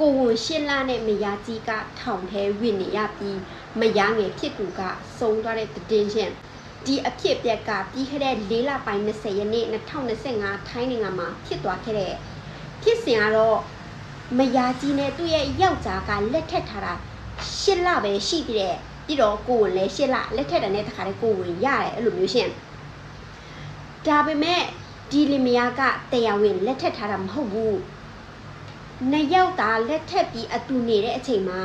ကိုဝန်ရှင်းလာနဲ့မယားကြီးကထောင်ထဲဝင်နေရပြီးမယားငယ်ဖြစ်သူကစုံသွားတဲ့တည်င်းချင်းဒီအဖြစ်အပျက်ကပြီးခဲ့တဲ့၄လပိုင်း20ရက်နေ့2025ထိုင်းနိုင်ငံမှာဖြစ်သွားခဲ့တဲ့ဖြစ်စဉ်ကတော့မယားကြီးနဲ့သူ့ရဲ့ယောက်ျားကလက်ထက်ထားတာရှစ်လပဲရှိသေးတယ်ပြီးတော့ကိုဝင်လည်းရှစ်လလက်ထက်တဲ့နဲ့တခါတည်းကိုဝင်ရတယ်အဲ့လိုမျိုးရှင်ဒါပေမဲ့ဒီလင်မယားကတရားဝင်လက်ထက်ထားတာမဟုတ်ဘူး နှစ်ယောက်သားလက်ထက်ပြီးအတူနေတဲ့အချိန်မှာ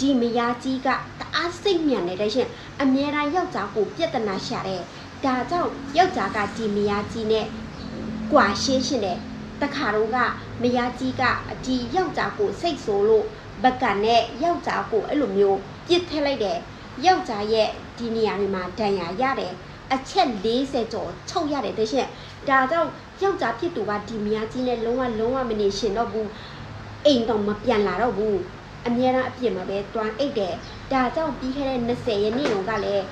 ဒီမယားကြီးကတအားစိတ်ညံနေတဲ့ရှင်အမြဲတမ်းယောက်ျားကိုပြဿနာရှာတဲ့ဒါကြောင့်ယောက်ျားကဒီမယားကြီးနဲ့ကြွာရှင်းရှင်တဲ့တခါတော့ကမယားကြီးကဒီယောက်ျားကိုစိတ်ဆိုးလို့ဘက်ကန်နဲ့ယောက်ျားကိုအဲ့လိုမျိုးပြစ်ထည့်လိုက်တယ်ယောက်ျားရဲ့ဒီနေရာတွေမှာဒဏ်ရာရတယ်အချက်40ကျော်ချုပ်ရတယ်တဲ့ရှင်ဒါကြောင့်ယောက်ျားဖြစ်သူကဒီမယားကြီးနဲ့လုံးဝလုံးဝမနေရှင်တော့ဘူး အိမ်တော့မပြန်လာတော့ဘူးအများအားအပြစ်မှာပဲတွန်းအိတ်တယ်ဒါကြောင့်ပြီးခဲ့တဲ့20ရက်နေ့တုန်းကလည်း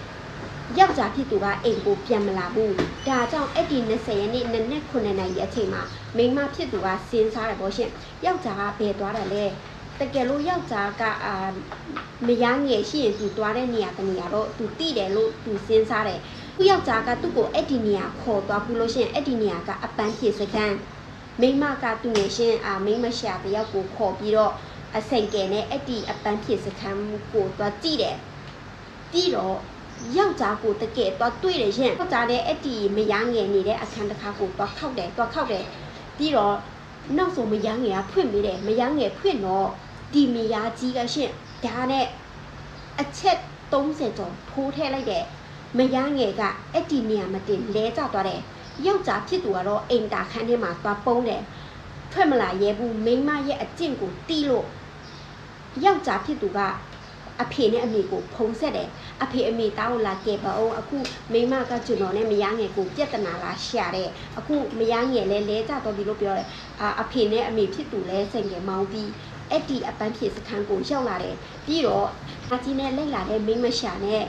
ယောက်ျားဖြစ်သူကအိမ်ကိုပြန်မလာဘူးဒါကြောင့်အဲ့ဒီ20ရက်နေ့နနက်9နာရီအချိန်မှာမိန်းမဖြစ်သူကစဉ်းစားတယ်ပေါ့ရှင်ယောက်ျားကဘယ်သွားတယ်လဲတကယ်လို့ယောက်ျားကအာမယားငယ်ရှိရင်သူသွားတဲ့နေရာတနေရာတော့သူတိတယ်လို့သူစဉ်းစားတယ်သူယောက်ျားကသူ့ကိုအဲ့ဒီနေရာခေါ်သွားဘူးလို့ရှင်အဲ့ဒီနေရာကအပန်းဖြေစခန်း မိမကသူငယ်ရှင်အာမိမရှာတယောက်ကိုခေါ်ပြီးတော့အစိန်ကယ်နဲ့အဲ့ဒီအပန်းဖြစ်စခန်းကိုသွားကြည့်တယ်ပြီးတော့ယောက်ျားကိုတကယ်သွားတွေ့တယ်ရှင်ယောက်ျားနဲ့အဲ့ဒီမယားငယ်နေတဲ့အခန်းတစ်ခါကိုသွားခောက်တယ်သွားခောက်တယ်ပြီးတော့နောက်ဆုံးမယားငယ်ကဖွင့်ပေးတယ်မယားငယ်ဖွင့်တော့ဒီမယားကြီးကရှင်ဒါနဲ့အချက်30ကျော်ထိုးထည့်လိုက်တယ်မယားငယ်ကအဲ့ဒီနေရာမတင်လဲကျသွားတယ် ယောက်ျားဖြစ်သူကတော့အိမ်တာခန်းထဲမှာသွားပုံးတယ်ထွက်မလာရဲဘူးမိန်းမရဲ့အကျင့်ကိုတီးလို့ယောက်ျားဖြစ်သူကအဖေနဲ့အမေကိုဖုံးဆက်တယ်အဖေအမေတောင်းလာကဲပါအောင်အခုမိန်းမကကျွန်တော်နဲ့မယားငယ်ကိုပြဿနာလာရှာတယ်အခုမယားငယ်လဲလဲကြတော့ပြီလို့ပြောတယ်အာအဖေနဲ့အမေဖြစ်သူလဲစိတ်ငယ်မောင်းပြီးအဲ့ဒီအပန်းဖြစ်စခန်းကိုရောက်လာတယ်ပြီးတော့အကြီးနဲ့လိုက်လာတဲ့မိန်းမရှာနဲ့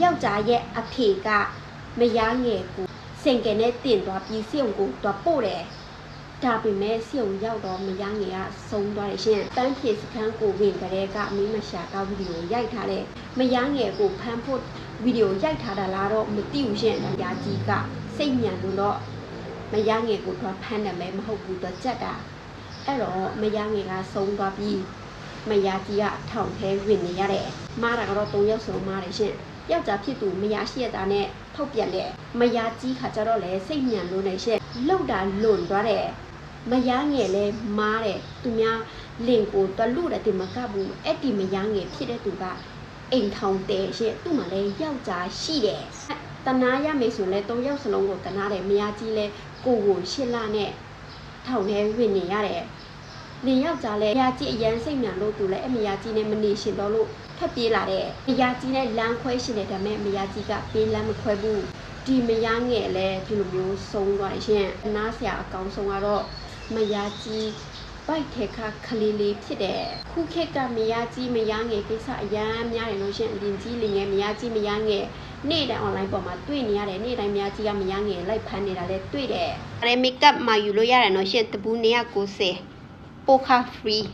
ယောက်ျားရဲ့အဖေကမယားငယ်ကို စင်ကယ်နဲ့တင်သွားပြီးစီုံကိုသွားပို့တယ်ဒါပေမဲ့စီုံရောက်တော့မရငယ်ကဆုံးသွားတယ်ရှင်တန်းဖြေစခန်းကိုဝင်ကြတဲ့ကမိမရှာကဗီဒီယိုရိုက်ထားတယ်မရငယ်ကိုဖမ်းဖို့ဗီဒီယိုရိုက်ထားတာလားတော့မသိဘူးရှင်ရာကြီးကစိတ်ညံလို့တော့မရငယ်ကိုတော့ဖမ်းတယ်မဲမဟုတ်ဘူးတော့ကြက်တာအဲ့တော့မရငယ်ကဆုံးသွားပြီးမရကြီးကထောင်ထဲဝင်နေရတယ်မားတာကတော့၃ယောက်ဆုံးမားတယ်ရှင် ယောက်ျားဖြစ်သူမရရှိရတာနဲ့ထုတ်ပြန်တယ်မယားကြီးခါကြတော့လေစိတ်ညံလို့နေရှက်လောက်တာလွန်သွားတယ်မယားငယ်လဲမားတယ်သူများလင်ကိုတွလူတယ်ဒီမကဘူးအဲ့ဒီမယားငယ်ဖြစ်တဲ့သူကအိမ်ထောင်တယ်ရှက်သူ့မှာလဲယောက်ျားရှိတယ်တနာရမယ်ဆိုလဲ၃ယောက်စလုံးကိုတနာတယ်မယားကြီးလဲကိုကိုရှစ်လနဲ့ထောင်ထဲဝင်နေရတယ် လင်ယောက်ျားလဲမယားကြီးအရန်စိတ်ညံလို့သူလဲအမယားကြီးနဲ့မနေရှင်တော့လို့ထပ်ပြေးလာတယ်မယားကြီးနဲ့လမ်းခွဲရှင်တယ်ဒါပေမဲ့မယားကြီးကပေးလမ်းမခွဲဘူးဒီမယားငယ်လဲဒီလိုမျိုးဆုံးသွားတယ်ရှင်အနားဆရာအကောင်ဆုံးကတော့မယားကြီးဘိုက်ထဲခါခလေးလေးဖြစ်တယ်ခုခေတ်ကမယားကြီးမယားငယ်ကိစ္စအရန်များတယ်လို့ရှင်အရင်ကြီးလင်ငယ်မယားကြီးမယားငယ်နေ့တိုင်း online ပေါ်မှာတွေ့နေရတယ်နေ့တိုင်းမယားကြီးကမယားငယ်လိုက်ဖမ်းနေတာလဲတွေ့တယ်အဲမိတ်ကပ်မှာယူလို့ရတယ်နော်ရှင်တပူး990 ပိုခါ free